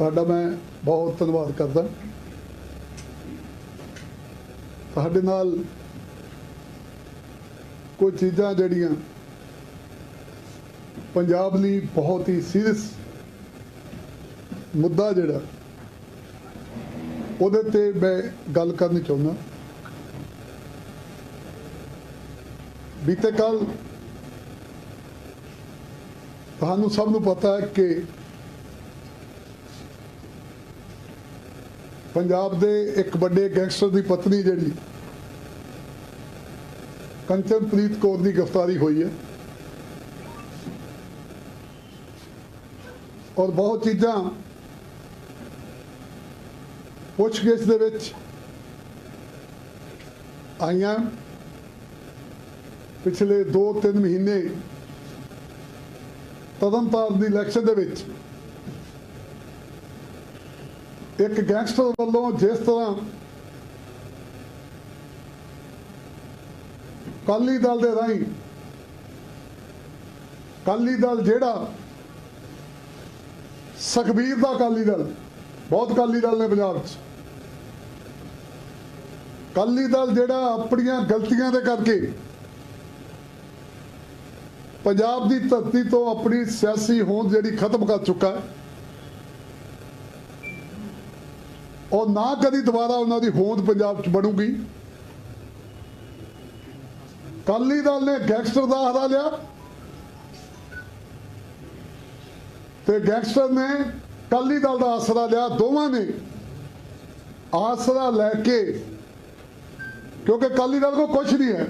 ਤੁਹਾਡਾ ਮੈਂ ਬਹੁਤ ਧੰਨਵਾਦ ਕਰਦਾ। ਤੁਹਾਡੇ ਨਾਲ ਕੁਝ ਚੀਜ਼ਾਂ ਜਿਹੜੀਆਂ ਪੰਜਾਬ ਲਈ ਬਹੁਤ ਹੀ ਸੀਰੀਅਸ ਮੁੱਦਾ ਜਿਹੜਾ, ਉਹਦੇ ਤੇ ਮੈਂ ਗੱਲ ਕਰਨੀ ਚਾਹੁੰਦਾ। ਬੀਤੇ ਕੱਲ ਤੁਹਾਨੂੰ ਸਭ ਨੂੰ ਪਤਾ ਹੈ ਕਿ ਪੰਜਾਬ ਦੇ ਇੱਕ ਵੱਡੇ ਗੈਂਗਸਟਰ ਦੀ ਪਤਨੀ ਜਿਹੜੀ ਕੰਚਨਪ੍ਰੀਤ ਕੌਰ ਦੀ ਗ੍ਰਿਫਤਾਰੀ ਹੋਈ ਹੈ। ਔਰ ਬਹੁਤ ਚੀਜ਼ਾਂ ਪੁੱਛਗਿੱਛ ਦੇ ਵਿੱਚ ਆਈਆਂ। ਪਿਛਲੇ 2-3 ਮਹੀਨੇ ਤਦਨਤਾਰਨ ਦੀ ਇਲੈਕਸ਼ਨ ਦੇ ਵਿੱਚ ਇੱਕ ਗੈਂਗਸਟਰ ਵੱਲੋਂ ਜਿਸ ਤਰ੍ਹਾਂ ਕਾਲੀ ਦਲ ਦੇ ਰਾਹੀਂ ਕਾਲੀ ਦਲ ਜਿਹੜਾ ਸੁਖਬੀਰ ਦਾ ਕਾਲੀ ਦਲ, ਬਹੁਤ ਕਾਲੀ ਦਲ ਨੇ ਪੰਜਾਬ 'ਚ। ਕਾਲੀ ਦਲ ਜਿਹੜਾ ਆਪਣੀਆਂ ਗਲਤੀਆਂ ਦੇ ਕਰਕੇ ਪੰਜਾਬ ਦੀ ਧਰਤੀ ਤੋਂ ਆਪਣੀ ਸਿਆਸੀ ਹੋਂਦ ਜਿਹੜੀ ਖਤਮ ਕਰ ਚੁੱਕਾ ਹੈ। ਉਹ ਨਾ ਕਦੀ ਦੁਬਾਰਾ ਉਹਨਾਂ ਦੀ ਹੋਂਦ ਪੰਜਾਬ 'ਚ ਬਣੂਗੀ। ਕਾਲੀ ਦਲ ਨੇ ਗੈਂਗਸਟਰ ਦਾ ਹਰਾ ਲਿਆ। ਤੇ ਗੈਂਗਸਟਰ ਨੇ ਕਾਲੀ ਦਲ ਦਾ ਆਸਰਾ ਲਿਆ, ਦੋਵਾਂ ਨੇ। ਆਸਰਾ ਲੈ ਕੇ, ਕਿਉਂਕਿ ਕਾਲੀ ਦਲ ਕੋ ਕੁਝ ਨਹੀਂ ਹੈ।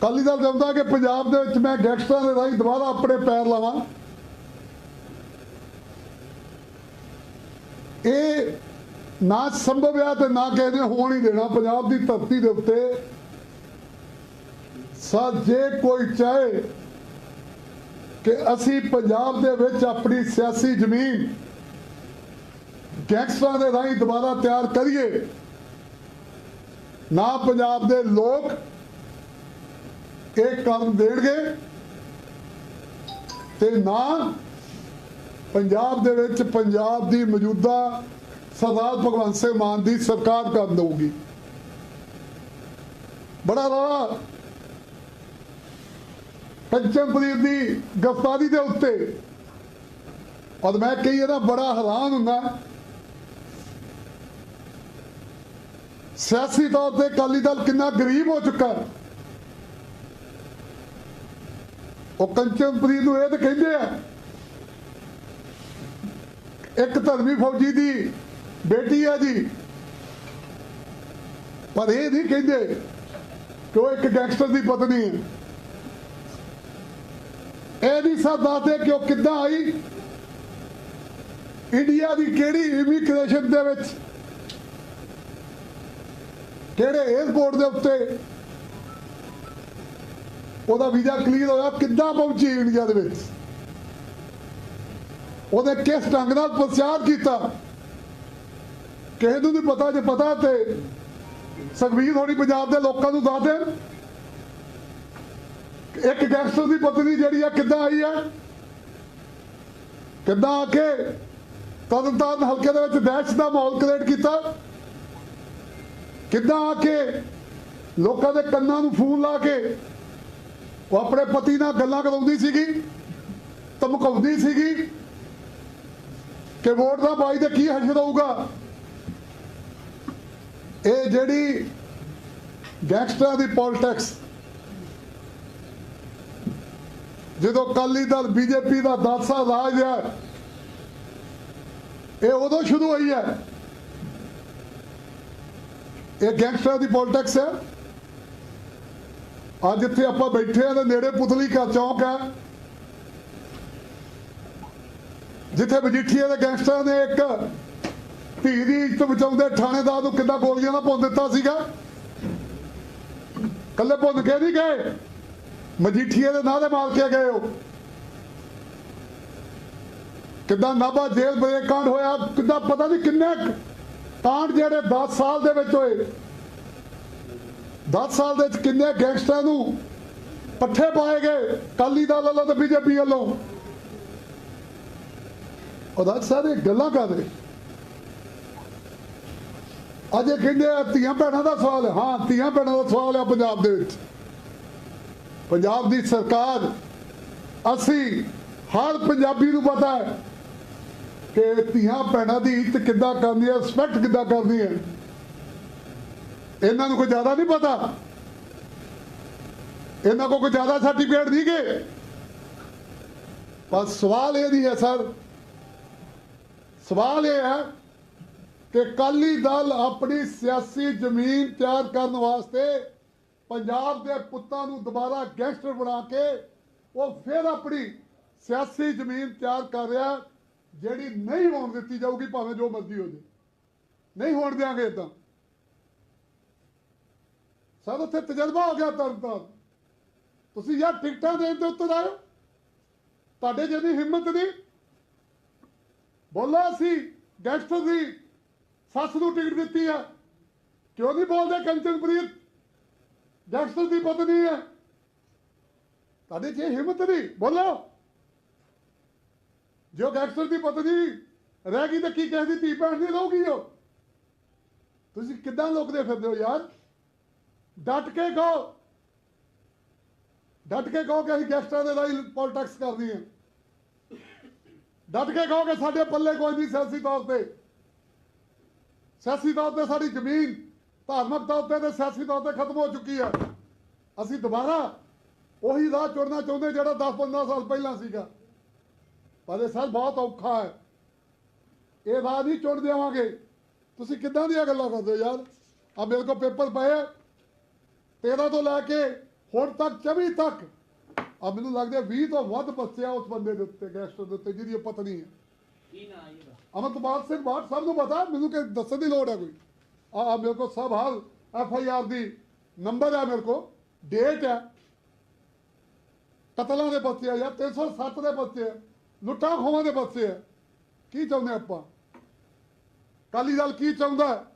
ਕਾਲੀ ਦਲ ਚਾਹੁੰਦਾ ਕਿ ਪੰਜਾਬ ਦੇ ਵਿੱਚ ਮੈਂ ਗੈਂਗਸਟਰਾਂ ਦੇ ਰਾਹੀਂ ਦੁਬਾਰਾ ਆਪਣੇ ਪੈਰ ਲਾਵਾਂ। ਇਹ ਨਾ ਸੰਭਵ ਹੈ ਤੇ ਨਾ ਕਿਸੇ ਨੇ ਹੋਣ ਹੀ ਦੇਣਾ। ਪੰਜਾਬ ਦੀ ਧਰਤੀ ਦੇ ਉੱਤੇ ਸਾ ਜੇ ਕੋਈ ਚਾਹੇ ਕਿ ਅਸੀਂ ਪੰਜਾਬ ਦੇ ਵਿੱਚ ਆਪਣੀ ਸਿਆਸੀ ਜ਼ਮੀਨ ਗੈਂਗਸਟਰਾਂ ਦੇ ਰਾਹੀਂ ਦੁਬਾਰਾ ਤਿਆਰ ਕਰੀਏ, ਨਾ ਪੰਜਾਬ ਦੇ ਲੋਕ ਇਹ ਕੰਮ ਦੇਣਗੇ ਤੇ ਨਾ ਪੰਜਾਬ ਦੇ ਵਿੱਚ ਪੰਜਾਬ ਦੀ ਮੌਜੂਦਾ ਸਰਦਾਰ ਭਗਵੰਤ ਸਿੰਘ ਮਾਨ ਦੀ ਸਰਕਾਰ ਕਰ ਦਊਗੀ। ਬੜਾ ਰੌਲਾ। ਪੰਚਮਪ੍ਰੀਤ ਦੀ ਗ੍ਰਿਫਤਾਰੀ ਦੇ ਉੱਤੇ। ਔਰ ਮੈਂ ਕਹੀ ਇਹਦਾ ਬੜਾ ਹੈਰਾਨ ਹੁੰਦਾ। ਸਿਆਸੀ ਤੌਰ ਤੇ ਅਕਾਲੀ ਦਲ ਕਿੰਨਾ ਗਰੀਬ ਹੋ ਚੁੱਕਾ ਉਹ ਕੰਚਨਪ੍ਰੀਤ ਨੂੰ ਇਹ ਤਾਂ ਕਹਿੰਦੇ ਆ ਇੱਕ ਧਰਮੀ ਫੌਜੀ ਦੀ ਬੇਟੀ ਹੈ ਜੀ। ਪਰ ਇਹ ਨਹੀਂ ਕਹਿੰਦੇ ਕਿ ਉਹ ਇੱਕ ਗੈਂਗਸਟਰ ਦੀ ਪਤਨੀ ਹੈ। ਇਹ ਨਹੀਂ ਸਭ ਦੱਸਦੇ ਕਿ ਉਹ ਕਿੱਦਾਂ ਆਈ। ਇੰਡੀਆ ਦੀ ਕਿਹੜੀ ਇਮੀਗ੍ਰੇਸ਼ਨ ਦੇ ਵਿੱਚ ਕਿਹੜੇ 에어ਪੋਰਟ ਦੇ ਉੱਤੇ ਉਹਦਾ ਵੀਜ਼ਾ ਕਲੀਅਰ ਹੋਇਆ, ਕਿੱਦਾਂ ਪਹੁੰਚੀ ਇੰਡੀਆ ਦੇ ਵਿੱਚ? ਉਹਦੇ ਕਿਸ ਢੰਗ ਨਾਲ ਪ੍ਰਚਾਰ ਕੀਤਾ? ਕਿਸੇ ਨੂੰ ਨਹੀਂ ਪਤਾ ਜੇ ਪਤਾ ਤੇ ਸੁਖਬੀਰ ਹੋਣੀ ਪੰਜਾਬ ਦੇ ਲੋਕਾਂ ਨੂੰ ਦੱਸ ਦੇਣ। ਇੱਕ ਗੈਂਗਸਟਰ ਦੀ ਪਤਨੀ ਜਿਹੜੀ ਆ, ਕਿੱਦਾਂ ਆਈ ਆ? ਕਿੱਦਾਂ ਆ ਕੇ ਤਰਨਤਾਰਨ ਹਲਕੇ ਦੇ ਵਿੱਚ ਦਹਿਸ਼ਤ ਦਾ ਮਾਹੌਲ ਕ੍ਰੀਏਟ ਕੀਤਾ? ਕਿੱਦਾਂ ਆ ਕੇ ਲੋਕਾਂ ਦੇ ਕੰਨਾਂ ਨੂੰ ਫੋਨ ਲਾ ਕੇ ਉਹ ਆਪਣੇ ਪਤੀ ਨਾਲ ਗੱਲਾਂ ਕਰਾਉਂਦੀ ਸੀਗੀ, ਧਮਕਾਉਂਦੀ ਸੀਗੀ? ਕਿ ਵੋਟ ਦਾ ਬਾਈ ਤੇ ਕੀ ਹਸ਼ਰ ਹੋਊਗਾ? ਇਹ ਜਿਹੜੀ ਗੈਂਗਸਟਰਾਂ ਦੀ ਪੋਲਿਟਿਕਸ ਜਦੋਂ ਕਾਲੀ ਦਲ ਬੀਜੇਪੀ ਦਾ 10 ਸਾਲ ਰਾਜ ਹੈ, ਇਹ ਉਦੋਂ ਸ਼ੁਰੂ ਹੋਈ ਹੈ। ਇਹ ਗੈਂਗਸਟਰਾਂ ਦੀ ਪੋਲਿਟਿਕਸ ਹੈ। ਅੱਜ ਇੱਥੇ ਆਪਾਂ ਬੈਠੇ ਆ ਤੇ ਨੇੜੇ ਪੁਤਲੀ ਕਾ ਚੌਂਕ ਹੈ। ਜਿੱਥੇ ਮਜੀਠੀਏ ਦੇ ਗੈਂਗਸਟਰਾਂ ਨੇ ਇੱਕ ਧੀ ਦੀ ਇੱਜ਼ਤ ਬਚਾਉਂਦੇ ਥਾਣੇਦਾਰ ਨੂੰ ਕਿੱਦਾਂ ਗੋਲੀਆਂ ਨਾਲ ਭੁੰਨ ਦਿੱਤਾ ਸੀਗਾ? ਕੱਲੇ ਭੁੰਨ ਕੇ ਨਹੀਂ ਗਏ। ਮਜੀਠੀਏ ਦੇ ਨਾਂ ਦੇ ਮਾਰ ਕੇ ਗਏ ਉਹ। ਕਿੱਦਾਂ ਨਾਭਾ ਜੇਲ੍ਹ ਬ੍ਰੇਕ ਕਾਂਡ ਹੋਇਆ, ਕਿੱਦਾਂ ਪਤਾ ਨਹੀਂ ਕਿੰਨੇ ਕਾਂਡ ਜਿਹੜੇ 10 ਸਾਲ ਦੇ ਵਿੱਚ ਹੋਏ। 10 ਸਾਲ ਦੇ ਵਿੱਚ ਕਿੰਨੇ ਗੈਂਗਸਟਰਾਂ ਨੂੰ ਪੱਠੇ ਪਾਏ ਗਏ ਕਾਲੀ ਦਲ ਵੱਲੋਂ ਤੇ ਬੀਜੇਪੀ ਵੱਲੋਂ। ਉਹਦਾ ਸਾਰੇ ਗੱਲਾਂ ਕਰ ਰਹੇ। ਅੱਜ ਇਹ ਕਹਿੰਦੇ ਆ, ਧੀਆਂ ਭੈਣਾਂ ਦਾ ਸਵਾਲ ਹਾਂ। ਧੀਆਂ ਭੈਣਾਂ ਦਾ ਸਵਾਲ ਆ ਪੰਜਾਬ ਦੇ ਵਿੱਚ। ਪੰਜਾਬ ਦੀ ਸਰਕਾਰ, ਅਸੀਂ ਹਰ ਪੰਜਾਬੀ ਨੂੰ ਪਤਾ ਹੈ ਕਿ ਧੀਆਂ ਭੈਣਾਂ ਦੀ ਇੱਜ਼ਤ ਕਿੱਦਾਂ ਕਰਨੀ ਹੈ ਰਿਸਪੈਕਟ ਕਿੱਦਾਂ ਕਰਦੀ ਹੈ। ਇਹਨਾਂ ਨੂੰ ਕੋਈ ਜ਼ਿਆਦਾ ਨਹੀਂ ਪਤਾ। ਇਹਨਾਂ ਕੋਲ ਕੋਈ ਜ਼ਿਆਦਾ ਸਰਟੀਫਿਕੇਟ ਨਹੀਂ ਗਏ ਪਰ ਸਵਾਲ ਇਹ ਨਹੀਂ ਹੈ, ਸਰ ਸਵਾਲ ਇਹ ਹੈ ਕਿ ਕਾਲੀ ਦਲ ਆਪਣੀ ਸਿਆਸੀ ਜ਼ਮੀਨ ਤਿਆਰ ਕਰਨ ਵਾਸਤੇ ਪੰਜਾਬ ਦੇ ਪੁੱਤਾਂ ਨੂੰ ਦੁਬਾਰਾ ਗੈਂਗਸਟਰ ਬਣਾ ਕੇ ਉਹ ਫਿਰ ਆਪਣੀ ਸਿਆਸੀ ਜ਼ਮੀਨ ਤਿਆਰ ਕਰ ਰਿਹਾ, ਜਿਹੜੀ ਨਹੀਂ ਹੋਣ ਦਿੱਤੀ ਜਾਊਗੀ, ਭਾਵੇਂ ਜੋ ਮਰਜ਼ੀ ਹੋ ਜੇ ਨਹੀਂ ਹੋਣ ਦਿਆਂਗੇ ਇਦਾਂ ਸਰ ਉੱਥੇ ਤਜਰਬਾ ਹੋ ਗਿਆ ਤਰਨ ਤਾਰਨ। ਤੁਸੀਂ ਯਾਰ ਟਿਕਟਾਂ ਦੇਣ ਦੇ ਉੱਤੇ ਆਇਓ। ਤੁਹਾਡੇ ਜਿਹਦੀ ਹਿੰਮਤ ਨਹੀਂ ਬੋਲੋ ਅਸੀਂ ਗੈਂਗਸਟਰ ਦੀ ਸੱਸ ਨੂੰ ਟਿਕਟ ਦਿੱਤੀ ਹੈ ਕਿਉਂ ਨਹੀਂ ਬੋਲਦੇ ਕੰਚਨਪ੍ਰੀਤ? ਗੈਂਗਸਟਰ ਦੀ ਪਤਨੀ ਹੈ ਤੁਹਾਡੇ 'ਚ ਇਹ ਹਿੰਮਤ ਨਹੀਂ, ਬੋਲੋ। ਜੋ ਗੈਂਗਸਟਰ ਦੀ ਪਤਨੀ ਰਹਿ ਗਈ ਤਾਂ ਕੀ ਕਹਿੰਦੀ ਧੀ ਭੈਣ ਨਹੀਂ ਰਹੂਗੀ ਉਹ? ਤੁਸੀਂ ਕਿੱਦਾਂ ਲੋਕਦੇ ਫਿਰਦੇ ਹੋ ਯਾਰ? ਡਟ ਕੇ ਕਹੋ। ਡਟ ਕੇ ਕਹੋ ਕਿ ਅਸੀਂ ਗੈਂਗਸਟਰਾਂ ਦੇ ਲਈ ਪੋਲਿਟਿਕਸ ਕਰਦੀ ਹੈ। ਡਟ ਕੇ ਕਹੋਗੇ ਸਾਡੇ ਪੱਲੇ ਕੋਈ ਨਹੀਂ ਸਿਆਸੀ ਤੌਰ ਤੇ। ਸਿਆਸੀ ਤੌਰ ਤੇ ਸਾਡੀ ਜ਼ਮੀਨ ਧਾਰਮਿਕ ਤੌਰ ਤੇ ਤੇ ਸਿਆਸੀ ਤੌਰ ਤੇ ਖਤਮ ਹੋ ਚੁੱਕੀ ਹੈ। ਅਸੀਂ ਦੁਬਾਰਾ ਉਹੀ ਰਾਹ ਚੁਣਨਾ ਚਾਹੁੰਦੇ ਜਿਹੜਾ 10-15 ਸਾਲ ਪਹਿਲਾਂ ਸੀਗਾ। ਪਰ ਇਹ ਸਰ ਬਹੁਤ ਔਖਾ ਹੈ। ਇਹ ਰਾਹ ਨਹੀਂ ਚੁਣ ਦੇਵਾਂਗੇ। ਤੁਸੀਂ ਕਿੱਦਾਂ ਦੀਆਂ ਗੱਲਾਂ ਕਰਦੇ ਹੋ ਯਾਰ? ਆ ਮੇਰੇ ਕੋਲ ਪੇਪਰ ਪਏ। ਆ 13 ਤੋਂ ਲੈ ਕੇ ਹੁਣ ਤੱਕ 24 ਤੱਕ ਆ ਮੈਨੂੰ ਲੱਗਦਾ 20 ਤੋਂ ਵੱਧ ਬੱਚੇ ਆ ਉਸ ਬੰਦੇ ਦੇ ਉੱਤੇ ਗੈਸਟਰ ਦੇ ਉੱਤੇ ਜਿਹਦੀ ਪਤਨੀ ਹੈ। ਕੀ ਨਾਂ ਇਹਦਾ? ਅਮਰਪਾਲ ਸਿੰਘ ਬਾਟ ਸਭ ਨੂੰ ਪਤਾ ਮੈਨੂੰ ਕਿ ਦੱਸਣ ਦੀ ਲੋੜ ਹੈ ਕੋਈ। ਆ ਆ ਮੇਰੇ ਕੋਲ ਸਭ ਹਾਲ ਐਫ ਆਈ ਆਰ ਦੀ ਨੰਬਰ ਹੈ ਮੇਰੇ ਕੋਲ ਡੇਟ ਹੈ। ਕਤਲਾਂ ਦੇ ਬੱਚੇ ਆ ਜਾਂ 307 ਦੇ ਬੱਚੇ ਆ ਲੁੱਟਾਂ ਖੋਹਾਂ ਦੇ ਬੱਚੇ ਆ। ਕੀ ਚਾਹੁੰਦੇ ਆਪਾਂ? ਕਾਲੀ ਦਲ ਕੀ ਚਾਹੁੰਦਾ?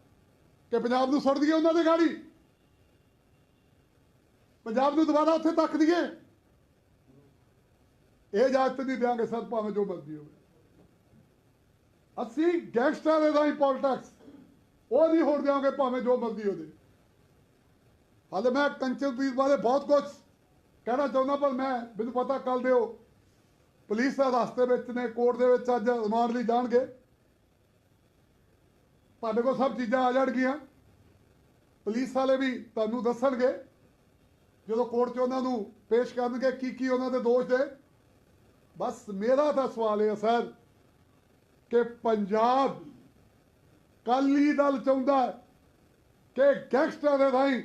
ਕਿ ਪੰਜਾਬ ਨੂੰ ਸੁੱਟ ਦਈਏ ਉਹਨਾਂ ਦੇ ਗਾੜੀ? ਪੰਜਾਬ ਨੂੰ ਦੁਬਾਰਾ ਉੱਥੇ ਤੱਕ ਦਈਏ? ਇਹ ਇਜਾਜ਼ਤ ਨਹੀਂ ਦਿਆਂਗੇ ਸਰ, ਭਾਵੇਂ ਜੋ ਮਰਜ਼ੀ ਹੋਵੇ। ਅਸੀਂ ਗੈਂਗਸਟਰਾਂ ਦੇ ਰਾਹੀਂ ਪੋਲਿਟਿਕਸ ਉਹ ਨਹੀਂ ਹੋਣ ਦਿਆਂਗੇ ਭਾਵੇਂ ਜੋ ਮਰਜ਼ੀ ਹੋ ਜੇ ਹਾਲੇ ਮੈਂ ਕੰਚਨਪ੍ਰੀਤ ਬਾਰੇ ਬਹੁਤ ਕੁਝ ਕਹਿਣਾ ਚਾਹੁੰਦਾ, ਪਰ ਮੈਂ, ਮੈਨੂੰ ਪਤਾ ਕੱਲ ਦਿਓ, ਪੁਲਿਸ ਦਾ ਰਸਤੇ ਵਿੱਚ ਨੇ, ਕੋਰਟ ਦੇ ਵਿੱਚ ਅੱਜ ਰਿਮਾਂਡ ਲਈ ਜਾਣਗੇ। ਤੁਹਾਡੇ ਕੋਲ ਸਭ ਚੀਜ਼ਾਂ ਆ ਜਾਣਗੀਆਂ। ਪੁਲਿਸ ਵਾਲੇ ਵੀ ਤੁਹਾਨੂੰ ਦੱਸਣਗੇ, ਜਦੋਂ ਕੋਰਟ 'ਚ ਉਹਨਾਂ ਨੂੰ ਪੇਸ਼ ਕਰਨਗੇ ਕੀ ਕੀ ਉਹਨਾਂ ਦੇ ਦੋਸ਼ ਦੇ ਬਸ ਮੇਰਾ ਤਾਂ ਸਵਾਲ ਇਹ ਹੈ ਸਰ ਕਿ ਪੰਜਾਬ ਕਾਲੀ ਦਲ ਚਾਹੁੰਦਾ ਕਿ ਗੈਂਗਸਟਰ ਦੇ ਰਾਹੀਂ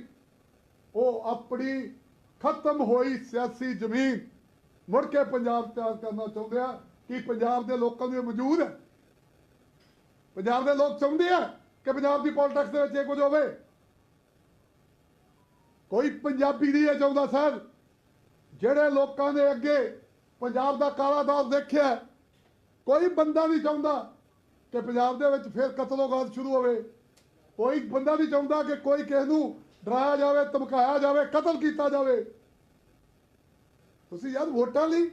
ਉਹ ਆਪਣੀ ਖਤਮ ਹੋਈ ਸਿਆਸੀ ਜ਼ਮੀਨ ਮੁੜ ਕੇ ਪੰਜਾਬ ਤਿਆਰ ਕਰਨਾ ਚਾਹੁੰਦੇ ਆ? ਕਿ ਪੰਜਾਬ ਦੇ ਲੋਕਾਂ ਨੂੰ ਇਹ ਮਨਜ਼ੂਰ ਹੈ? ਪੰਜਾਬ ਦੇ ਲੋਕ ਚਾਹੁੰਦੇ ਆ ਕਿ ਪੰਜਾਬ ਦੀ ਪੋਲਿਟਿਕਸ ਦੇ ਵਿੱਚ ਇਹ ਕੁਝ ਹੋਵੇ? ਕੋਈ ਪੰਜਾਬੀ ਨਹੀਂ ਇਹ ਚਾਹੁੰਦਾ ਸਰ। ਜਿਹੜੇ ਲੋਕਾਂ ਦੇ ਅੱਗੇ ਪੰਜਾਬ ਦਾ ਕਾਲਾ ਦੌਰ ਦੇਖਿਆ ਕੋਈ ਬੰਦਾ ਨਹੀਂ ਚਾਹੁੰਦਾ ਕਿ ਪੰਜਾਬ ਦੇ ਵਿੱਚ ਫਿਰ ਕਤਲੋਗਾਤ ਸ਼ੁਰੂ ਹੋਵੇ। ਕੋਈ ਬੰਦਾ ਨਹੀਂ ਚਾਹੁੰਦਾ ਕਿ ਕੋਈ ਕਿਸੇ ਨੂੰ ਡਰਾਇਆ ਜਾਵੇ, ਧਮਕਾਇਆ ਜਾਵੇ, ਕਤਲ ਕੀਤਾ ਜਾਵੇ। ਤੁਸੀਂ ਯਾਰ ਵੋਟਾਂ ਲਈ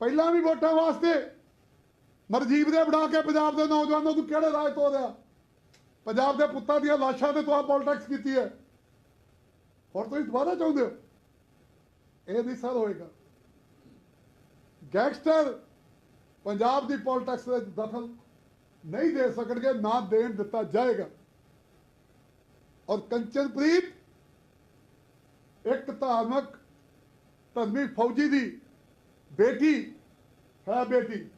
ਪਹਿਲਾਂ ਵੀ ਵੋਟਾਂ ਵਾਸਤੇ ਮਰਜੀਬ ਦੇ ਬਣਾ ਕੇ ਪੰਜਾਬ ਦੇ ਨੌਜਵਾਨਾਂ ਨੂੰ ਕਿਹੜੇ ਰਾਜ ਤੋਂ ਪੰਜਾਬ ਦੇ ਪੁੱਤਾਂ ਦੀਆਂ ਲਾਸ਼ਾਂ ਤੇ ਤੁਹਾਂ ਪੋਲਿਟਿਕਸ ਕੀਤੀ ਹੈ। ਹੋਰ ਤੁਸੀਂ ਦੁਬਾਰਾ ਚਾਹੁੰਦੇ ਹੋ? ਇਹ ਨਹੀਂ ਸਰ ਹੋਏਗਾ। ਗੈਂਗਸਟਰ ਪੰਜਾਬ ਦੀ ਪੋਲਿਟਿਕਸ ਵਿੱਚ ਦਖਲ ਨਹੀਂ ਦੇ ਸਕਣਗੇ, ਨਾ ਦੇਣ ਦਿੱਤਾ ਜਾਏਗਾ। ਔਰ ਕੰਚਨਪ੍ਰੀਤ ਇੱਕ ਧਾਰਮਿਕ ਧਰਮੀ ਫੌਜੀ ਦੀ ਬੇਟੀ ਹੈ ਬੇਟੀ।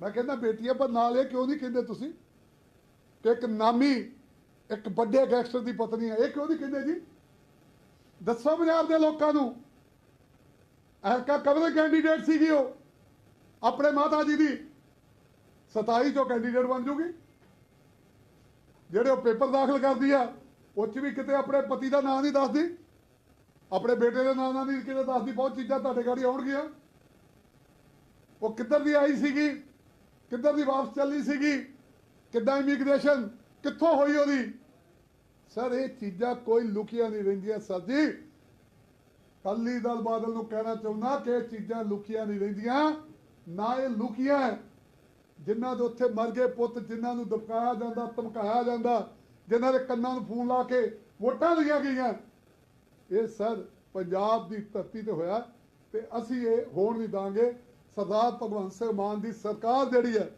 ਮੈਂ ਕਹਿੰਦਾ ਬੇਟੀ ਹੈ ਪਰ ਨਾਲ ਇਹ ਕਿਉਂ ਨਹੀਂ ਕਹਿੰਦੇ ਤੁਸੀਂ? ਕਿ ਇੱਕ ਨਾਮੀ, ਇੱਕ ਵੱਡੇ ਗੈਂਗਸਟਰ ਦੀ ਪਤਨੀ ਹੈ। ਇਹ ਕਿਉਂ ਨਹੀਂ ਕਹਿੰਦੇ ਜੀ? ਦੱਸੋ ਪੰਜਾਬ ਦੇ ਲੋਕਾਂ ਨੂੰ। ਐਰਕਾ ਕਬਰ ਕੈਂਡੀਡੇਟ ਸੀਗੀ ਉਹ। ਆਪਣੇ ਮਾਤਾ ਜੀ ਦੀ। 27 ਚੋਂ ਕੈਂਡੀਡੇਟ ਬਣ ਜੂਗੀ। ਜਿਹੜੇ ਉਹ ਪੇਪਰ ਦਾਖਲ ਕਰਦੀ ਆ, ਉਹ 'ਚ ਵੀ ਕਿਤੇ ਆਪਣੇ ਪਤੀ ਦਾ ਨਾਂ ਨਹੀਂ ਦੱਸਦੀ। ਆਪਣੇ ਬੇਟੇ ਦੇ ਨਾਂ ਨਾਲ ਨਹੀਂ ਕਿਤੇ ਦੱਸਦੀ। ਬਹੁਤ ਚੀਜ਼ਾਂ ਤੁਹਾਡੇ ਗਾੜੀ ਆਉਣਗੀਆਂ। ਉਹ ਕਿੱਧਰ ਦੀ ਆਈ ਸੀਗੀ? ਕਿੱਧਰ ਦੀ ਵਾਪਸ ਚੱਲੀ ਸੀਗੀ? ਕਿੱਦਾਂ ਇਮੀਗ੍ਰੇਸ਼ਨ ਕਿੱਥੋਂ ਹੋਈ ਉਹਦੀ? ਸਰ ਇਹ ਚੀਜ਼ਾਂ ਕੋਈ ਲੁਕੀਆਂ ਨਹੀਂ ਰਹਿੰਦੀਆਂ, ਸਰ ਜੀ। ਅਕਾਲੀ ਦਲ ਬਾਦਲ ਨੂੰ ਕਹਿਣਾ ਚਾਹੁੰਦਾ ਕਿ ਇਹ ਚੀਜ਼ਾਂ ਲੁਕੀਆਂ ਨਹੀਂ ਰਹਿੰਦੀਆਂ, ਨਾ ਇਹ ਲੁਕੀਆਂ ਹੈ। ਜਿਨ੍ਹਾਂ ਦੇ ਉੱਥੇ ਮਰ ਗਏ ਪੁੱਤ, ਜਿਨ੍ਹਾਂ ਨੂੰ ਦਬਕਾਇਆ ਜਾਂਦਾ, ਧਮਕਾਇਆ ਜਾਂਦਾ, ਜਿਨ੍ਹਾਂ ਦੇ ਕੰਨਾਂ ਨੂੰ ਫੋਨ ਲਾ ਕੇ ਵੋਟਾਂ ਲਈਆਂ ਗਈਆਂ। ਇਹ ਸਰ ਪੰਜਾਬ ਦੀ ਧਰਤੀ ਤੇ ਹੋਇਆ ਤੇ ਅਸੀਂ ਇਹ ਹੋਣ ਨਹੀਂ ਦਾਂਗੇ। ਸਰਦਾਰ ਭਗਵੰਤ ਸਿੰਘ ਮਾਨ ਦੀ ਸਰਕਾਰ ਜਿਹੜੀ ਹੈ,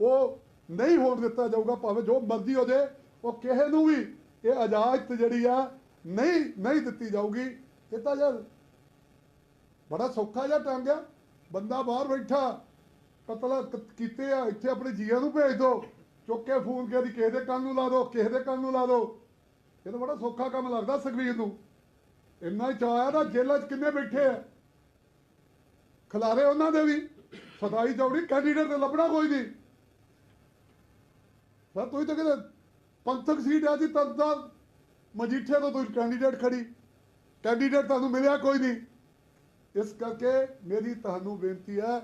ਉਹ ਨਹੀਂ ਹੋਣ ਦਿੱਤਾ ਜਾਊਗਾ, ਭਾਵੇਂ ਜੋ ਮਰਜ਼ੀ ਹੋ ਜੇ ਉਹ ਕਿਸੇ ਨੂੰ ਵੀ ਇਹ ਇਜਾਜ਼ਤ ਜਿਹੜੀ ਆ ਨਹੀਂ ਨਹੀਂ ਦਿੱਤੀ ਜਾਊਗੀ। ਇਹ ਤਾਂ ਯਾਰ ਬੜਾ ਸੌਖਾ ਜਿਹਾ ਟੰਗ ਆ ਬੰਦਾ ਬਾਹਰ ਬੈਠਾ ਕਤਲ ਕੀਤੇ ਆ, ਇੱਥੇ ਆਪਣੇ ਜੀਆਂ ਨੂੰ ਭੇਜ ਦਿਓ ਚੁੱਕ ਕੇ ਫੋਨ ਕਰੀ ਕਿਸੇ ਦੇ ਕੰਨ ਨੂੰ ਲਾ ਦਿਓ ਕਿਸੇ ਦੇ ਕੰਨ ਨੂੰ ਲਾ ਦਿਓ ਇਹ ਤਾਂ ਬੜਾ ਸੌਖਾ ਕੰਮ ਲੱਗਦਾ ਸੁਖਬੀਰ ਨੂੰ। ਇੰਨਾ ਹੀ ਚਾਹਿਆ ਨਾ, ਜੇਲ੍ਹਾਂ 'ਚ ਕਿੰਨੇ ਬੈਠੇ ਆ। ਖਿਲਾਰੇ ਉਹਨਾਂ ਦੇ ਵੀ। ਸਦਾਈ ਚੌੜੀ ਕੈਂਡੀਡੇਟ ਤੇ ਲੱਭਣਾ ਕੋਈ ਨਹੀਂ। ਸਰ ਤੁਸੀਂ ਤਾਂ ਕਹਿੰਦੇ ਪੰਥਕ ਸੀਟ ਆ ਜੀ ਤਦ ਮਜੀਠੇ ਤੋਂ ਤੁਸੀਂ ਕੈਂਡੀਡੇਟ ਖੜੀ ਕੈਂਡੀਡੇਟ ਤੁਹਾਨੂੰ ਮਿਲਿਆ ਕੋਈ ਨਹੀਂ। ਇਸ ਕਰਕੇ ਮੇਰੀ ਤੁਹਾਨੂੰ ਬੇਨਤੀ ਹੈ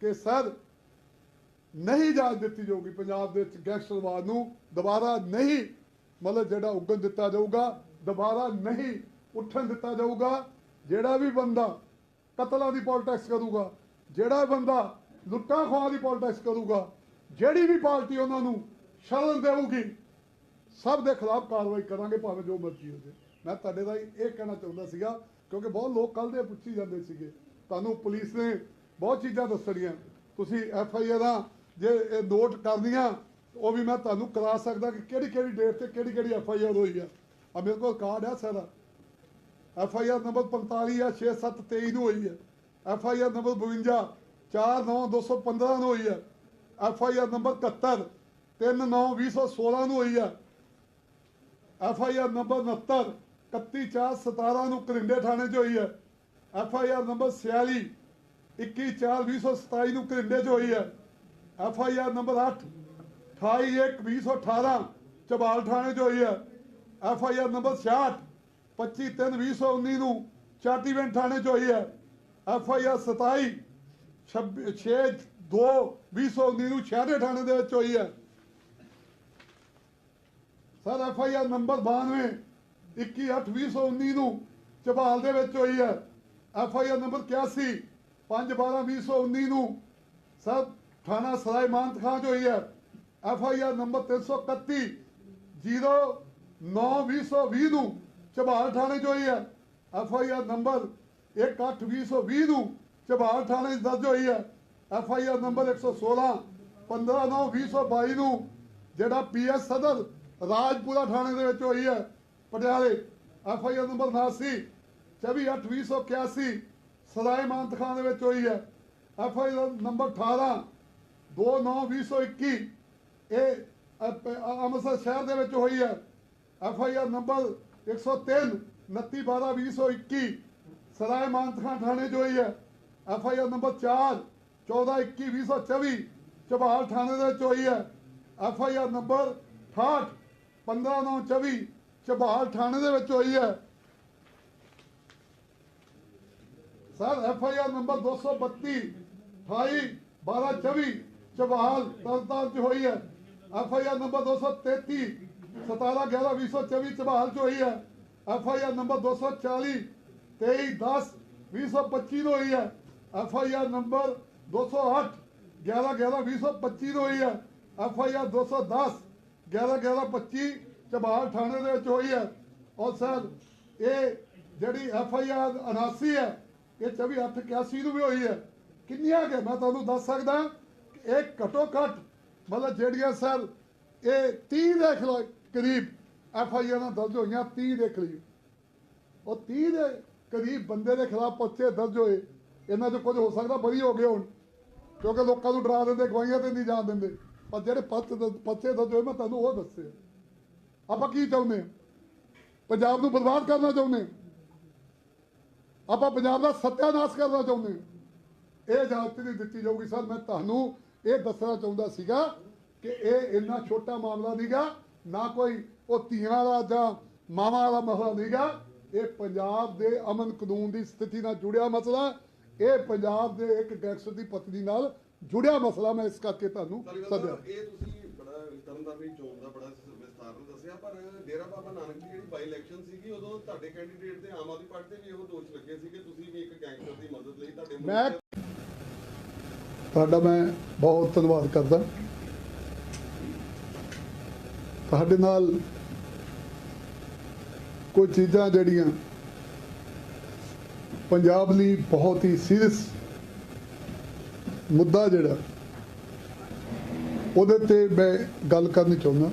ਕਿ ਸਰ ਨਹੀਂ ਇਜਾਜ਼ਤ ਦਿੱਤੀ ਜਾਊਗੀ ਪੰਜਾਬ ਦੇ ਵਿੱਚ ਗੈਂਗਸਟਰਵਾਦ ਨੂੰ, ਦੁਬਾਰਾ ਨਹੀਂ, ਮਤਲਬ ਜਿਹੜਾ ਉੱਗਣ ਦਿੱਤਾ ਜਾਊਗਾ, ਦੁਬਾਰਾ ਨਹੀਂ ਉੱਠਣ ਦਿੱਤਾ ਜਾਊਗਾ, ਜਿਹੜਾ ਵੀ ਬੰਦਾ ਕਤਲਾਂ ਦੀ ਪੋਲਿਟਿਕਸ ਕਰੂਗਾ, ਜਿਹੜਾ ਬੰਦਾ ਲੁੱਟਾਂ ਖੋਹਾਂ ਦੀ ਪੋਲਿਟਿਕਸ ਕਰੂਗਾ, ਜਿਹੜੀ ਵੀ ਪਾਰਟੀ ਉਹਨਾਂ ਨੂੰ ਸ਼ਰਨ ਦੇਊਗੀ, ਸਭ ਦੇ ਖਿਲਾਫ ਕਾਰਵਾਈ ਕਰਾਂਗੇ ਭਾਵੇਂ ਜੋ ਮਰਜ਼ੀ ਹੋ ਜਾਵੇ ਮੈਂ ਤੁਹਾਡੇ ਦਾ ਇਹ ਕਹਿਣਾ ਚਾਹੁੰਦਾ ਸੀਗਾ ਕਿਉਂਕਿ ਬਹੁਤ ਲੋਕ ਕੱਲ ਦੇ ਪੁੱਛੀ ਜਾਂਦੇ ਸੀਗੇ। ਤੁਹਾਨੂੰ ਪੁਲਿਸ ਨੇ ਬਹੁਤ ਚੀਜ਼ਾਂ ਦੱਸਣੀਆਂ। ਤੁਸੀਂ ਐਫ ਆਈ ਆਰਾਂ ਜੇ ਇਹ ਨੋਟ ਕਰਨੀਆਂ, ਉਹ ਵੀ ਮੈਂ ਤੁਹਾਨੂੰ ਕਰਾ ਸਕਦਾ ਕਿ ਕਿਹੜੀ ਕਿਹੜੀ ਡੇਟ ਤੇ ਕਿਹੜੀ ਕਿਹੜੀ ਐਫ ਆਈ ਆਰ ਹੋਈ ਆ। ਆ ਮੇਰੇ ਕੋਲ ਕਾਰਡ ਹੈ ਸਾਰਾ। ਐਫ ਆਈ ਆਰ ਨੰਬਰ 45 ਆ 6723 ਨੂੰ ਹੋਈ ਹੈ ਐਫ ਆਈ ਆਰ ਨੰਬਰ 52 49215 ਨੂੰ ਹੋਈ ਹੈ ਐਫ ਆਈ ਆਰ ਨੰਬਰ 71 39216 ਨੂੰ ਹੋਈ ਹੈ ਐਫ ਆਈ ਆਰ ਨੰਬਰ 69 31417 ਨੂੰ ਕਰਿੰਡੇ ਥਾਣੇ 'ਚ ਹੋਈ ਹੈ। ਐਫ ਆਈ ਆਰ ਨੰਬਰ 46 21427 ਨੂੰ ਕਰਿੰਡੇ 'ਚ ਹੋਈ ਹੈ। F I R number 8 28118 Chabal ਥਾਣੇ 'ਚ ਹੋਈ ਹੈ। ਐਫ ਆਈ ਆਰ ਨੰਬਰ 66 2532019 ਨੂੰ ਚਾਟੀਵੈਂਟ ਥਾਣੇ 'ਚ ਹੋਈ ਹੈ। ਐਫ ਆਈ ਆਰ 27 6 2 2019 ਨੂੰ ਸ਼ਹਿਰੇ ਥਾਣੇ ਦੇ ਵਿੱਚ ਹੋਈ ਹੈ। Sir, F I R number 92 21/8/2019 ਨੂੰ ਝਬਾਲ ਦੇ ਵਿੱਚ ਹੋਈ ਹੈ। ਐਫ ਆਈ ਆਰ ਨੰਬਰ 81 5/12/2019 ਨੂੰ ਸਰ ਥਾਣਾ ਸਰਾਏ ਮਾਨਤ ਖਾਂ 'ਚ ਹੋਈ ਹੈ। ਐਫ ਆਈ ਆਰ ਨੰਬਰ 331 09/2020 ਨੂੰ ਝਬਾਲ ਥਾਣੇ 'ਚ ਹੋਈ ਹੈ। ਐਫ ਆਈ ਆਰ ਨੰਬਰ 1/8/2020 ਨੂੰ ਝਬਾਲ ਥਾਣੇ 'ਚ ਦਰਜ ਹੋਈ ਹੈ। ਐਫ ਆਈ ਆਰ ਨੰਬਰ 116 15/9/2022 ਨੂੰ ਜਿਹੜਾ ਪੀ ਐਸ ਸਦਰ ਰਾਜਪੁਰਾ ਥਾਣੇ ਦੇ ਵਿੱਚ ਹੋਈ ਹੈ। ਪਟਿਆਲੇ, F I R number 89 24/8/2081 Sarai Manat Khan ਦੇ ਵਿੱਚ ਹੋਈ ਹੈ। ਐਫ ਆਈ ਆਰ ਨੰਬਰ 18 2/9/2021 ਇਹ ਅੰਮ੍ਰਿਤਸਰ ਸ਼ਹਿਰ ਦੇ ਵਿੱਚ ਹੋਈ ਹੈ। F I R number 103 29/12/2021 Sarai Manat Khan ਥਾਣੇ 'ਚ ਹੋਈ ਹੈ। F I R number 4 14/21/2024 Chabal ਥਾਣੇ ਦੇ ਵਿੱਚ ਹੋਈ ਹੈ। F I R number 68 15/9/24 Chabal ਥਾਣੇ ਦੇ ਵਿੱਚ ਹੋਈ ਹੈ। Sir, F I R number 232 28 12/24 Chabal Tarn Taran ਚ ਹੋਈ ਹੈ। F I R number 233 17 11 2024 Chabal ਚ ਹੋਈ ਹੈ। ਐਫ ਆਈ ਆਰ ਨੰਬਰ 240 23 10 2025 ਨੂੰ ਹੋਈ ਹੈ। ਐਫ ਆਈ ਆਰ ਨੰਬਰ 208 11 11 2025 ਨੂੰ ਹੋਈ ਹੈ। ਐਫ ਆਈ ਆਰ 210 11 11 25 ਚਬਾਲ ਥਾਣੇ ਦੇ ਵਿੱਚ ਹੋਈ ਹੈ। ਔਰ ਸਰ, ਇਹ ਜਿਹੜੀ ਐਫ ਆਈ ਆਰ 79 ਹੈ, ਇਹ 24 8 81 ਨੂੰ ਵੀ ਹੋਈ ਹੈ। ਕਿੰਨੀਆਂ ਕਿ ਮੈਂ ਤੁਹਾਨੂੰ ਦੱਸ ਸਕਦਾ ਇਹ ਘਟੋ ਘੱਟ ਮਤਲਬ ਜਿਹੜੀਆਂ ਸਰ, ਇਹ 30 ਦੇ ਖਿਲਾ- ਕਰੀਬ ਐਫ ਆਈ ਆਰ ਦਰਜ ਹੋਈਆਂ 30 ਦੇ ਕਰੀਬ। ਉਹ 30 ਦੇ ਕਰੀਬ ਬੰਦੇ ਦੇ ਖਿਲਾਫ ਪਰਚੇ ਦਰਜ ਹੋਏ। ਇਹਨਾਂ 'ਚ ਕੁਝ ਹੋ ਸਕਦਾ ਬਰੀ ਹੋ ਗਏ ਹੁਣ, ਕਿਉਂਕਿ ਲੋਕਾਂ ਨੂੰ ਡਰਾ ਦਿੰਦੇ ਗਵਾਈਆਂ ਤੇ ਨਹੀਂ ਜਾਣ ਦਿੰਦੇ। ਪਰ ਜਿਹੜੇ ਪਰਚੇ ਪਰਚੇ ਦਰਜ ਹੋਏ, ਮੈਂ ਤੁਹਾਨੂੰ ਉਹ ਦੱਸਿਆ। ਆਪਾਂ ਕੀ ਚਾਹੁੰਦੇ ਪੰਜਾਬ ਨੂੰ ਬਰਬਾਦ ਕਰਨਾ ਚਾਹੁੰਦੇ ਆਪਾਂ ਪੰਜਾਬ ਦਾ ਸੱਤਿਆਨਾਸ਼ ਕਰਨਾ ਚਾਹੁੰਦੇ ਇਹ ਇਜਾਜ਼ਤ ਨਹੀਂ ਦਿੱਤੀ ਜਾਊਗੀ। ਸਰ ਮੈਂ ਤੁਹਾਨੂੰ ਇਹ ਦੱਸਣਾ ਚਾਹੁੰਦਾ ਸੀਗਾ ਕਿ ਇਹ ਇੰਨਾ ਛੋਟਾ ਮਾਮਲਾ ਨਹੀਂਗਾ ਨਾ ਕੋਈ ਉਹ ਧੀਆਂ ਦਾ ਜਾਂ ਮਾਵਾਂ ਵਾਲਾ ਮਸਲਾ ਨਹੀਂਗਾ। ਇਹ ਪੰਜਾਬ ਦੇ ਅਮਨ ਕਾਨੂੰਨ ਦੀ ਸਥਿਤੀ ਨਾਲ ਜੁੜਿਆ ਮਸਲਾ ਇਹ ਪੰਜਾਬ ਦੇ ਇੱਕ ਗੈਂਗਸਟਰ ਦੀ ਪਤਨੀ ਨਾਲ ਜੁੜਿਆ ਮਸਲਾ ਮੈਂ ਇਸ ਕਰਕੇ ਤੁਹਾਨੂੰ ਸੱਦਿਆ। ਇਹ ਤੁਸੀਂ ਬੜਾ ਤਰਨਤਾਰਨ ਚੋਣ ਦਾ ਬੜਾ ਪਰ ਡੇਰਾ ਬਾਬਾ ਨਾਨਕ ਦੀ ਜਿਹੜੀ ਬਾਈ ਇਲੈਕਸ਼ਨ ਸੀਗੀ ਉਦੋਂ ਤੁਹਾਡੇ ਕੈਂਡੀਡੇਟ ਤੇ ਆਮ ਆਦਮੀ ਪਾਰਟੀ ਤੇ ਵੀ ਇਹੋ ਦੋਸ਼ ਲੱਗੇ ਸੀ ਕਿ ਤੁਸੀਂ ਵੀ ਇੱਕ ਗੈਂਗਸਟਰ ਦੀ ਮਦਦ ਲਈ ਤੁਹਾਡੇ ਮੈਂ ਤੁਹਾਡਾ ਮੈਂ ਬਹੁਤ ਧੰਨਵਾਦ ਕਰਦਾ। ਤੁਹਾਡੇ ਨਾਲ ਕੁਝ ਚੀਜ਼ਾਂ ਜਿਹੜੀਆਂ ਪੰਜਾਬ ਲਈ ਬਹੁਤ ਹੀ ਸੀਰੀਅਸ ਮੁੱਦਾ ਜਿਹੜਾ ਉਹਦੇ ਤੇ ਮੈਂ ਗੱਲ ਕਰਨੀ ਚਾਹੁੰਦਾ।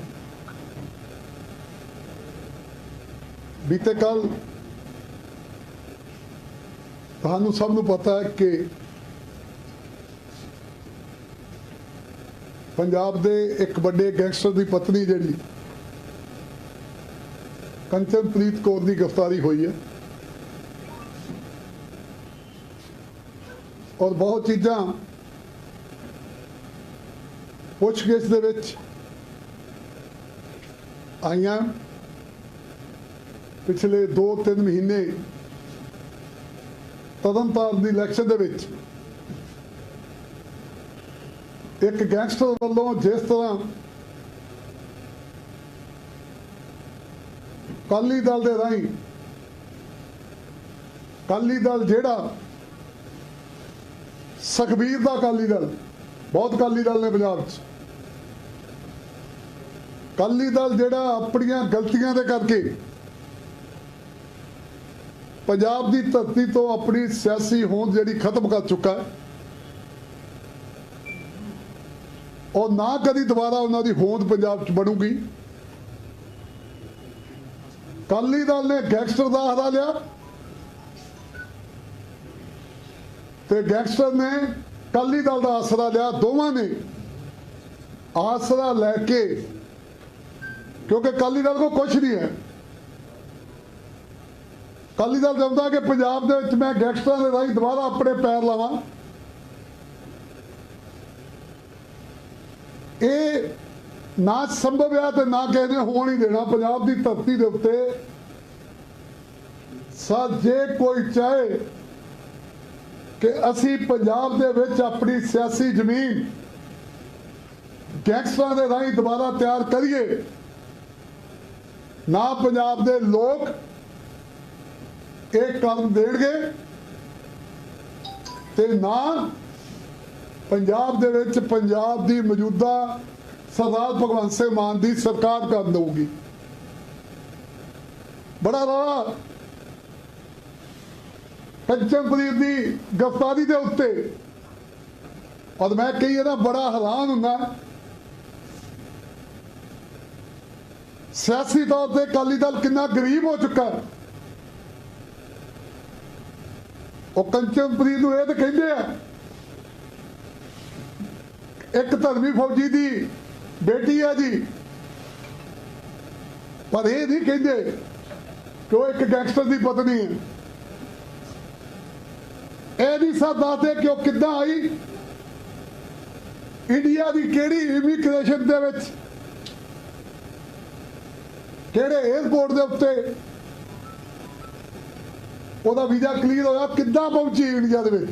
ਬੀਤੇ ਕੱਲ ਤੁਹਾਨੂੰ ਸਭ ਨੂੰ ਪਤਾ ਹੈ ਕਿ ਪੰਜਾਬ ਦੇ ਇੱਕ ਵੱਡੇ ਗੈਂਗਸਟਰ ਦੀ ਪਤਨੀ ਜਿਹੜੀ ਕੰਚਨਪ੍ਰੀਤ ਕੌਰ ਦੀ ਗ੍ਰਿਫਤਾਰੀ ਹੋਈ ਹੈ। ਔਰ ਬਹੁਤ ਚੀਜ਼ਾਂ ਪੁੱਛਗਿੱਛ ਦੇ ਵਿੱਚ ਆਈਆਂ। ਪਿਛਲੇ 2-3 ਮਹੀਨੇ ਤਦਨਤਾਰਨ ਦੀ ਇਲੈਕਸ਼ਨ ਦੇ ਵਿੱਚ ਇੱਕ ਗੈਂਗਸਟਰ ਵੱਲੋਂ ਜਿਸ ਤਰ੍ਹਾਂ ਕਾਲੀ ਦਲ ਦੇ ਰਾਹੀਂ ਕਾਲੀ ਦਲ ਜਿਹੜਾ ਸੁਖਬੀਰ ਦਾ ਕਾਲੀ ਦਲ, ਬਹੁਤ ਕਾਲੀ ਦਲ ਨੇ ਪੰਜਾਬ 'ਚ। ਕਾਲੀ ਦਲ ਜਿਹੜਾ ਆਪਣੀਆਂ ਗਲਤੀਆਂ ਦੇ ਕਰਕੇ ਪੰਜਾਬ ਦੀ ਧਰਤੀ ਤੋਂ ਆਪਣੀ ਸਿਆਸੀ ਹੋਂਦ ਜਿਹੜੀ ਖਤਮ ਕਰ ਚੁੱਕਾ ਹੈ, ਉਹ ਨਾ ਕਦੀ ਦੁਬਾਰਾ ਉਹਨਾਂ ਦੀ ਹੋਂਦ ਪੰਜਾਬ 'ਚ ਬਣੂਗੀ। ਕਾਲੀ ਦਲ ਨੇ ਗੈਂਗਸਟਰ ਦਾ ਹਰਾ ਲਿਆ। ਤੇ ਗੈਂਗਸਟਰ ਨੇ ਕਾਲੀ ਦਲ ਦਾ ਆਸਰਾ ਲਿਆ, ਦੋਵਾਂ ਨੇ ਆਸਰਾ ਲੈ ਕੇ, ਕਿਉਂਕਿ ਕਾਲੀ ਦਲ ਕੋ ਕੁਝ ਨਹੀਂ ਹੈ। ਕਾਲੀ ਦਲ ਚਾਹੁੰਦਾ ਕਿ ਪੰਜਾਬ ਦੇ ਵਿੱਚ ਮੈਂ ਗੈਂਗਸਟਰਾਂ ਦੇ ਰਾਹੀਂ ਦੁਬਾਰਾ ਆਪਣੇ ਪੈਰ ਲਾਵਾਂ। ਇਹ ਨਾ ਸੰਭਵ ਆ ਤੇ ਨਾ ਕਿਸੇ ਨੇ ਹੋਣ ਹੀ ਦੇਣਾ। ਪੰਜਾਬ ਦੀ ਧਰਤੀ ਦੇ ਉੱਤੇ ਸਾ ਜੇ ਕੋਈ ਚਾਹੇ ਕਿ ਅਸੀਂ ਪੰਜਾਬ ਦੇ ਵਿੱਚ ਆਪਣੀ ਸਿਆਸੀ ਜ਼ਮੀਨ ਗੈਂਗਸਟਰਾਂ ਦੇ ਰਾਹੀਂ ਦੁਬਾਰਾ ਤਿਆਰ ਕਰੀਏ, ਨਾ ਪੰਜਾਬ ਦੇ ਲੋਕ ਇਹ ਕੰਮ ਦੇਣਗੇ ਤੇ ਨਾ ਪੰਜਾਬ ਦੇ ਵਿੱਚ ਪੰਜਾਬ ਦੀ ਮੌਜੂਦਾ ਸਰਦਾਰ ਭਗਵੰਤ ਸਿੰਘ ਮਾਨ ਦੀ ਸਰਕਾਰ ਕਰ ਦਊਗੀ। ਬੜਾ ਰੌਲਾ। ਕੰਚਨਪ੍ਰੀਤ ਦੀ ਗ੍ਰਿਫਤਾਰੀ ਦੇ ਉੱਤੇ। ਔਰ ਮੈਂ ਕਹੀ ਇਹਦਾ ਬੜਾ ਹੈਰਾਨ ਹੁੰਦਾ। ਸਿਆਸੀ ਤੌਰ ਤੇ ਅਕਾਲੀ ਦਲ ਕਿੰਨਾ ਗਰੀਬ ਹੋ ਚੁੱਕਾ ਹੈ। ਉਹ ਕੰਚਨਪ੍ਰੀਤ ਨੂੰ ਇਹ ਤਾਂ ਕਹਿੰਦੇ ਆ, ਇੱਕ ਧਰਮੀ ਫੌਜੀ ਦੀ ਬੇਟੀ ਹੈ ਜੀ। ਪਰ ਇਹ ਨਹੀਂ ਕਹਿੰਦੇ ਕਿ ਉਹ ਇੱਕ ਗੈਂਗਸਟਰ ਦੀ ਪਤਨੀ ਹੈ ਇਹ ਨਹੀਂ ਸਭ ਦੱਸਦੇ ਕਿ ਉਹ ਕਿੱਦਾਂ ਆਈ। ਇੰਡੀਆ ਦੀ ਕਿਹੜੀ ਇਮੀਗ੍ਰੇਸ਼ਨ ਦੇ ਵਿੱਚ, ਕਿਹੜੇ 에ਅਰਪੋਰਟ ਦੇ ਉੱਤੇ ਉਹਦਾ ਵੀਜ਼ਾ ਕਲੀਅਰ ਹੋਇਆ, ਕਿੱਦਾਂ ਪਹੁੰਚੀ ਇੰਡੀਆ ਦੇ ਵਿੱਚ?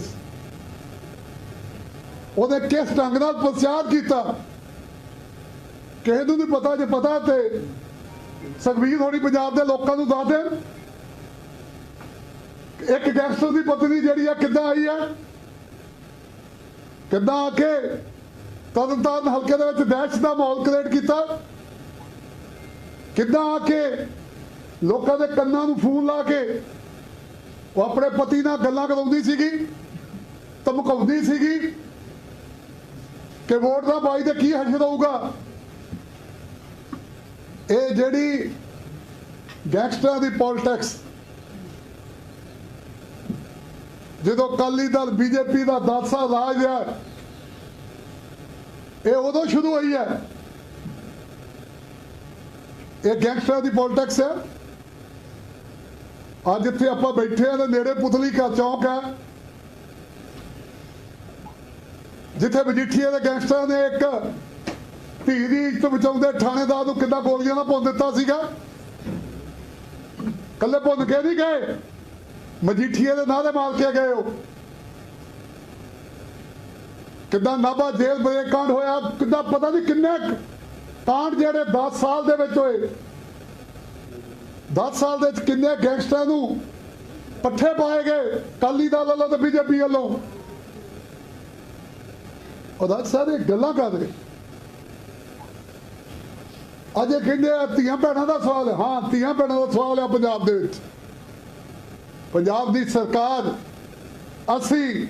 ਉਹਦੇ ਕਿਸ ਢੰਗ ਨਾਲ ਪ੍ਰਚਾਰ ਕੀਤਾ? ਕਿਸੇ ਨੂੰ ਨਹੀਂ ਪਤਾ, ਜੇ ਪਤਾ ਤੇ ਸੁਖਬੀਰ ਹੋਣੀ ਪੰਜਾਬ ਦੇ ਲੋਕਾਂ ਨੂੰ ਦੱਸ ਦੇਣ। ਇੱਕ ਗੈਂਗਸਟਰ ਦੀ ਪਤਨੀ ਜਿਹੜੀ ਆ, ਕਿੱਦਾਂ ਆਈ ਆ? ਕਿੱਦਾਂ ਆ ਕੇ ਤਰਨਤਾਰਨ ਹਲਕੇ ਦੇ ਵਿੱਚ ਦਹਿਸ਼ਤ ਦਾ ਮਾਹੌਲ ਕ੍ਰੀਏਟ ਕੀਤਾ? ਕਿੱਦਾਂ ਆ ਕੇ ਲੋਕਾਂ ਦੇ ਕੰਨਾਂ ਨੂੰ ਫੋਨ ਲਾ ਕੇ ਉਹ ਆਪਣੇ ਪਤੀ ਨਾਲ ਗੱਲਾਂ ਕਰਾਉਂਦੀ ਸੀਗੀ, ਧਮਕਾਉਂਦੀ ਸੀਗੀ ਕਿ ਵੋਟ ਦਾ ਬਾਈ ਤੇ ਕੀ ਹਸ਼ਰ ਹੋਊਗਾ ਇਹ ਜਿਹੜੀ ਗੈਂਗਸਟਰਾਂ ਦੀ ਪੋਲਿਟਿਕਸ ਜਦੋਂ ਕਾਲੀ ਦਲ ਬੀਜੇਪੀ ਦਾ 10 ਰਾਜ ਹੈ, ਇਹ ਉਦੋਂ ਸ਼ੁਰੂ ਹੋਈ ਹੈ। ਇਹ ਗੈਂਗਸਟਰਾਂ ਦੀ ਪੋਲਿਟਿਕਸ ਹੈ। ਅੱਜ ਇੱਥੇ ਆਪਾਂ ਬੈਠੇ ਆ ਤੇ ਨੇੜੇ ਪੁਤਲੀ ਕਾ ਚੌਂਕ ਹੈ। ਜਿੱਥੇ ਮਜੀਠੀਏ ਦੇ ਗੈਂਗਸਟਰਾਂ ਨੇ ਇੱਕ ਧੀ ਦੀ ਇੱਜ਼ਤ ਬਚਾਉਂਦੇ ਥਾਣੇਦਾਰ ਨੂੰ ਕਿੱਦਾਂ ਗੋਲੀਆਂ ਨਾਲ ਭੁੰਨ ਦਿੱਤਾ ਸੀਗਾ? ਕੱਲੇ ਭੁੰਨ ਕੇ ਨਹੀਂ ਗਏ। ਮਜੀਠੀਏ ਦੇ ਨਾਂ ਦੇ ਮਾਰ ਕੇ ਗਏ ਉਹ। ਕਿੱਦਾਂ ਨਾਭਾ ਜੇਲ੍ਹ ਬ੍ਰੇਕ ਕਾਂਡ ਹੋਇਆ, ਕਿੱਦਾਂ ਪਤਾ ਨਹੀਂ ਕਿੰਨੇ ਕਾਂਡ ਜਿਹੜੇ 10 ਸਾਲ ਦੇ ਵਿੱਚ ਹੋਏ। 10 ਸਾਲ ਦੇ ਵਿੱਚ ਕਿੰਨੇ ਗੈਂਗਸਟਰਾਂ ਨੂੰ ਪੱਠੇ ਪਾਏ ਗਏ ਕਾਲੀ ਦਲ ਵੱਲੋਂ ਤੇ ਬੀਜੇਪੀ ਵੱਲੋਂ? ਉਹਦਾ ਸਾਰੇ ਗੱਲਾਂ ਕਰਦੇ ਅਜੇ ਕਹਿੰਦੇ ਆ, ਧੀਆਂ ਭੈਣਾਂ ਦਾ ਸਵਾਲ ਹੈ। ਹਾਂ, ਧੀਆਂ ਭੈਣਾਂ ਦਾ ਸਵਾਲ ਹੈ ਪੰਜਾਬ ਦੇ ਵਿੱਚ। ਪੰਜਾਬ ਦੀ ਸਰਕਾਰ, ਅਸੀਂ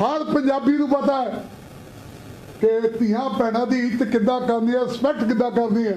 ਹਰ ਪੰਜਾਬੀ ਨੂੰ ਪਤਾ ਹੈ ਕਿ ਧੀਆਂ ਭੈਣਾਂ ਦੀ ਇੱਜ਼ਤ ਕਿੱਦਾਂ ਕਰਨੀ ਹੈ ਰਿਸਪੈਕਟ ਕਿੱਦਾਂ ਕਰਨੀ ਹੈ।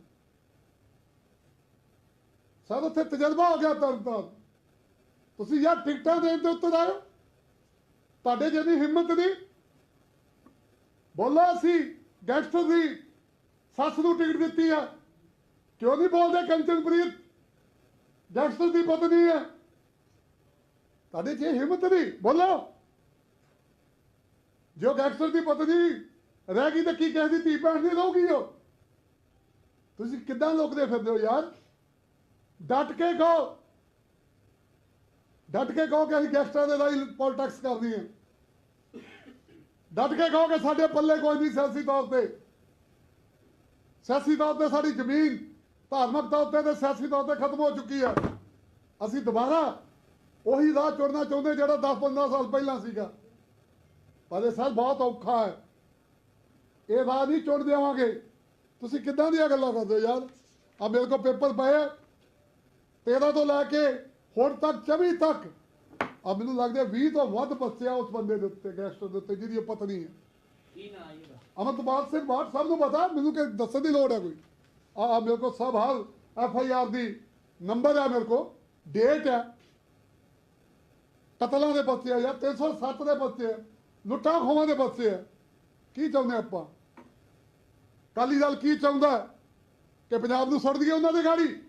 ਸਰ ਉੱਥੇ ਤਜਰਬਾ ਹੋ ਗਿਆ ਤਰਨ ਤਾਰਨ। ਤੁਸੀਂ ਯਾਰ ਟਿਕਟਾਂ ਦੇਣ ਦੇ ਉੱਤੇ ਆਇਓ। ਤੁਹਾਡੇ ਜਿਹਦੀ ਹਿੰਮਤ ਨਹੀਂ ਬੋਲੋ ਅਸੀਂ ਗੈਂਗਸਟਰ ਦੀ ਸੱਸ ਨੂੰ ਟਿਕਟ ਦਿੱਤੀ ਹੈ ਕਿਉਂ ਨਹੀਂ ਬੋਲਦੇ ਕੰਚਨਪ੍ਰੀਤ? ਗੈਂਗਸਟਰ ਦੀ ਪਤਨੀ ਹੈ ਤੁਹਾਡੇ ਜੇ ਹਿੰਮਤ ਨਹੀਂ, ਬੋਲੋ। ਜੋ ਗੈਂਗਸਟਰ ਦੀ ਪਤਨੀ ਰਹਿ ਗਈ ਤਾਂ ਕੀ ਕਹਿੰਦੀ ਧੀ ਭੈਣ ਨਹੀਂ ਰਹੂਗੀ ਉਹ ਤੁਸੀਂ ਕਿੱਦਾਂ ਲੁਕਦੇ ਫਿਰਦੇ ਹੋ ਯਾਰ? ਡਟ ਕੇ ਕਹੋ। ਡਟ ਕੇ ਕਹੋ ਕਿ ਅਸੀਂ ਗੈਸਟਾਂ ਦੇ ਲਈ ਪੋਲਿਟਿਕਸ ਕਰਦੀ ਹੈ। ਡਟ ਕੇ ਕਹੋ ਕਿ ਸਾਡੇ ਪੱਲੇ ਕੋਈ ਨਹੀਂ ਸਿਆਸੀ ਤੌਰ ਤੇ। ਸਿਆਸੀ ਤੌਰ ਤੇ ਸਾਡੀ ਜ਼ਮੀਨ ਧਾਰਮਿਕ ਤੌਰ ਤੇ ਤੇ ਸਿਆਸੀ ਤੌਰ ਤੇ ਖਤਮ ਹੋ ਚੁੱਕੀ ਹੈ। ਅਸੀਂ ਦੁਬਾਰਾ ਉਹੀ ਰਾਹ ਚੁਣਨਾ ਚਾਹੁੰਦੇ ਜਿਹੜਾ 10-15 ਸਾਲ ਪਹਿਲਾਂ ਸੀਗਾ। ਪਰ ਇਹ ਸਰ ਬਹੁਤ ਔਖਾ ਹੈ। ਇਹ ਰਾਹ ਨਹੀਂ ਚੁਣ ਦੇਵਾਂਗੇ। ਤੁਸੀਂ ਕਿੱਦਾਂ ਦੀਆਂ ਗੱਲਾਂ ਕਰਦੇ ਹੋ ਯਾਰ? ਆ ਮੇਰੇ ਕੋਲ ਪੇਪਰ ਪਏ 13 ਤੋਂ ਲੈ ਕੇ ਹੁਣ ਤੱਕ 24 ਤੱਕ। ਆ ਮੈਨੂੰ ਲੱਗਦਾ 20 ਤੋਂ ਵੱਧ ਬੱਚੇ ਆ ਉਸ ਬੰਦੇ ਦੇ ਉੱਤੇ ਗੈਸਟਰ ਦੇ ਉੱਤੇ ਜਿਹਦੀ ਪਤਨੀ ਹੈ। ਕੀ ਨਾਂ ਹੈ ਇਹਦਾ? ਅਮਰਪਾਲ ਸਿੰਘ ਬਾਟ ਸਭ ਨੂੰ ਪਤਾ ਮੈਨੂੰ ਕਿ ਦੱਸਣ ਦੀ ਲੋੜ ਹੈ ਕੋਈ। ਆ ਆ ਮੇਰੇ ਕੋਲ ਸਭ ਹਾਲ ਐਫ ਆਈ ਆਰ ਦੀ ਨੰਬਰ ਹੈ ਮੇਰੇ ਕੋਲ ਡੇਟ ਹੈ। ਕਤਲਾਂ ਦੇ ਬੱਚੇ ਆ ਯਾਰ 307 ਦੇ ਬੱਚੇ ਆ ਲੁੱਟਾਂ ਖੋਹਾਂ ਦੇ ਬੱਚੇ ਆ। ਕੀ ਚਾਹੁੰਦੇ ਆਪਾਂ? ਕਾਲੀ ਦਲ ਕੀ ਚਾਹੁੰਦਾ ਹੈ? ਕਿ ਪੰਜਾਬ ਨੂੰ ਸੁੱਟ ਦਈਏ ਉਹਨਾਂ ਦੇ ਗਾੜੀ?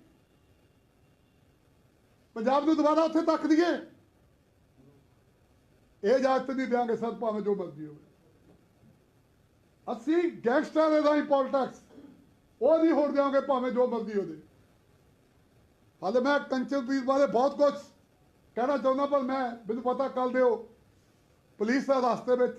ਪੰਜਾਬ ਨੂੰ ਦੁਬਾਰਾ ਉੱਥੇ ਤੱਕ ਦਈਏ ਇਹ ਇਜਾਜ਼ਤ ਨਹੀਂ ਦਿਆਂਗੇ ਸਰ, ਭਾਵੇਂ ਜੋ ਮਰਜ਼ੀ ਹੋਵੇ। ਅਸੀਂ ਗੈਂਗਸਟਰਾਂ ਦੇ ਰਾਹੀਂ ਪੋਲਿਟਿਕਸ ਉਹ ਨਹੀਂ ਹੋਣ ਦਿਆਂਗੇ, ਭਾਵੇਂ ਜੋ ਮਰਜ਼ੀ ਹੋ ਹਾਲੇ ਮੈਂ ਕੰਚਨਪ੍ਰੀਤ ਬਾਰੇ ਬਹੁਤ ਕੁਝ ਕਹਿਣਾ ਚਾਹੁੰਦਾ, ਪਰ ਮੈਂ, ਮੈਨੂੰ ਪਤਾ ਕੱਲ ਦਿਓ, ਪੁਲਿਸ ਦਾ ਰਸਤੇ ਵਿੱਚ ਨੇ